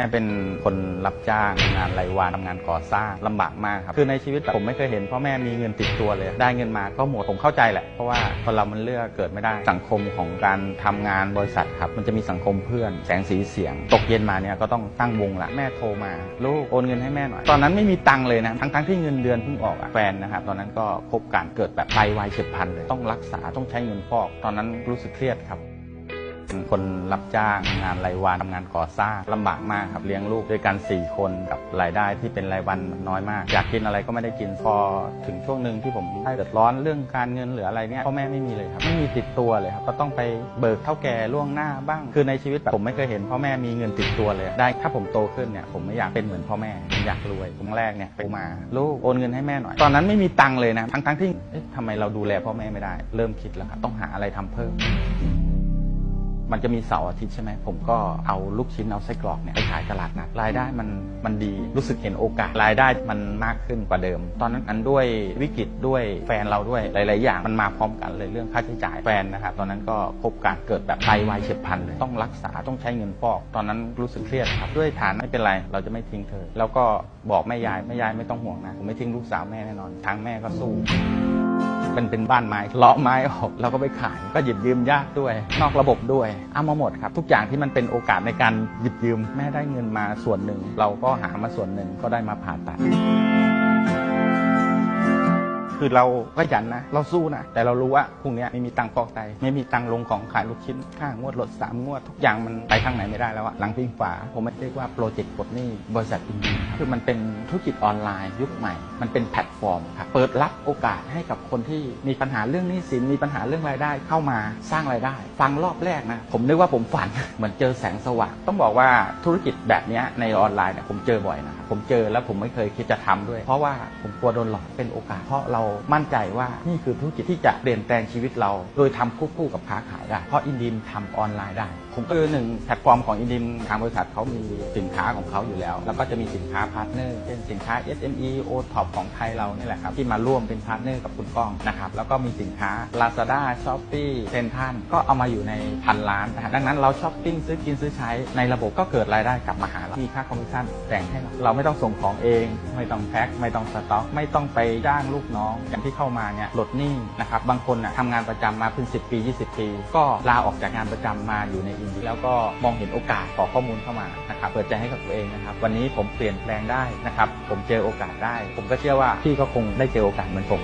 ม่เป็นคนรับจ้างงานรายวันทำงานก่อสร้างลำบากมากครับคือในชีวิตผมไม่เคยเห็นพ่อแม่มีเงินติดตัวเลย ได้เงินมาก็หมดผมเข้าใจแหละ เพราะว่าคนเรามันเลือกเกิดไม่ได้สังคมของการทำงานบริษัทครับมันจะมีสังคมเพื่อนแสงสีเสียง ตกเย็นมาเนี่ยก็ต้องตั้งวงละแม่โทรมา ลูกโอนเงินให้แม่หน่อย ตอนนั้นไม่มีตังค์เลยนะทั้งๆที่เงินเดือนเพิ่งออกอะแฟนนะครับตอนนั้นก็พบการเกิดแบบไตวายเฉียบพลันเลยต้องรักษาต้องใช้เงินฟอก ตอนนั้นรู้สึกเครียดครับ คนรับจ้างงานรายวันทำงานก่อสร้างลำบากมากครับเลี้ยงลูกด้วยกัน 4 คนกับรายได้ที่เป็นรายวันน้อยมาก อยากกินอะไรก็ไม่ได้กินพอถึงช่วงหนึ่งที่ผมเดือดร้อนเรื่องการเงินหรืออะไรเนี่ยพ่อแม่ไม่มีเลยครับไม่มีติดตัวเลยครับก็ต้องไปเบิกเท่าแก่ล่วงหน้าบ้าง คือในชีวิตแบบผมไม่เคยเห็นพ่อแม่มีเงินติดตัวเลย ได้ถ้าผมโตขึ้นเนี่ยผมไม่อยากเป็นเหมือนพ่อแม่อยากรวยครั้งแรกเนี่ยไปมาลูกโอนเงินให้แม่หน่อย ตอนนั้นไม่มีตังค์เลยนะทั้งๆที่เอ๊ะทำไมเราดูแลพ่อแม่ไม่ได้ เริ่มคิดแล้วครับต้องหาอะไรทำเพิ่ม มันจะมีเสาร์อาทิตย์ใช่ไหมผมก็เอาลูกชิ้นเอาไส้กรอกเนี่ยไปขายตลาดนัดรายได้มันมันดีรู้สึกเห็นโอกาสรายได้มันมากขึ้นกว่าเดิม ตอนนั้นอันด้วยวิกฤตด้วยแฟนเราด้วยหลาย ๆ อย่างมันมาพร้อมกันเลยเรื่องค่าใช้จ่ายแฟนนะครับตอนนั้นก็พบการเกิดแบบไตวายเฉียบพลันเลยต้องรักษาต้องใช้เงินฟอก ตอนนั้นรู้สึกเครียดครับด้วยฐานไม่เป็นไรเราจะไม่ทิ้งเธอ แล้วก็บอกแม่ยายแม่ยายไม่ต้องห่วงนะผมไม่ทิ้งลูกสาวแม่แน่นอนทางแม่ก็สู้ เป็นเป็นบ้านไม้เลาะไม้ออกแล้วก็ไปขายก็หยิบยืมยากด้วย นอกระบบด้วยเอามาหมดครับทุกอย่างที่มันเป็นโอกาสในการหยิบยืมแม่ได้เงินมาส่วนหนึ่ง เราก็หามาส่วนหนึ่งก็ได้มาผ่าตัด คือเราก็ยันนะ เราสู้นะ แต่เรารู้ว่าพรุ่งนี้ไม่มีตังค์ฟอกไต ไม่มีตังค์ลงของขายลูกชิ้นค่างวดรถสามงวด ทุกอย่างมันไปทางไหนไม่ได้แล้วอะหลังพิงฝา ผมไม่เรียกว่าโปรเจกต์ปลดหนี้บริษัทอินดีคือมันเป็นธุรกิจออนไลน์ยุคใหม่ มันเป็นแพลตฟอร์มครับเปิดรับโอกาสให้กับคนที่มีปัญหาเรื่องหนี้สินมีปัญหาเรื่องรายได้เข้ามาสร้างรายได้ ฟังรอบแรกนะผมนึกว่าผมฝันเหมือนเจอแสงสว่างต้องบอกว่าธุรกิจแบบนี้ในออนไลน์เนี่ยผมเจอบ่อยนะผมเจอแล้วผมไม่เคยคิดจะทำด้วย เพราะว่าผมกลัวโดนหลอกเป็นโอกาสเพราะเรามั่นใจว่านี่คือธุรกิจที่จะเปลี่ยนแปลงชีวิตเรา โดยทำควบคู่กับค้าขายได้ เพราะอินดีมทำออนไลน์ได้ผมก็คือหนึ่งแพลตฟอร์มของอินดิมทางบริษัทเขามีสินค้าของเขาอยู่แล้ว แล้วก็จะมีสินค้าพาร์ทเนอร์เช่นสินค้า SME O Top ของไทยเรานี่แหละครับ ที่มาร่วมเป็นพาร์ทเนอร์กับคุณก้องนะครับแล้วก็มีสินค้า Lazada Shopee เซนทันก็เอามาอยู่ในพันล้านนะดังนั้นเราช้อปปิ้งซื้อกินซื้อใช้ในระบบก็เกิดรายได้กลับมาหาเรามีค่าคอมมิชชั่นแต่งให้เราเราไม่ต้องส่งของเอง ไม่ต้องแพ็คไม่ต้องสต็อก ไม่ต้องไปจ้างลูกน้องอย่างที่เข้ามาเนี่ยลดหนี้นะครับบางคนน่ะทำงานประจำมาเป็น10 ปี 20 ปี ก็ลาออกจากงานประจำมาอยู่ในอินแล้วก็มองเห็นโอกาสขอข้อมูลเข้ามานะครับเปิดใจให้กับตัวเองนะครับ วันนี้ผมเปลี่ยนแปลงได้นะครับ ผมเจอโอกาสได้ ผมก็เชื่อว่าพี่ก็คงได้เจอโอกาสเหมือนผม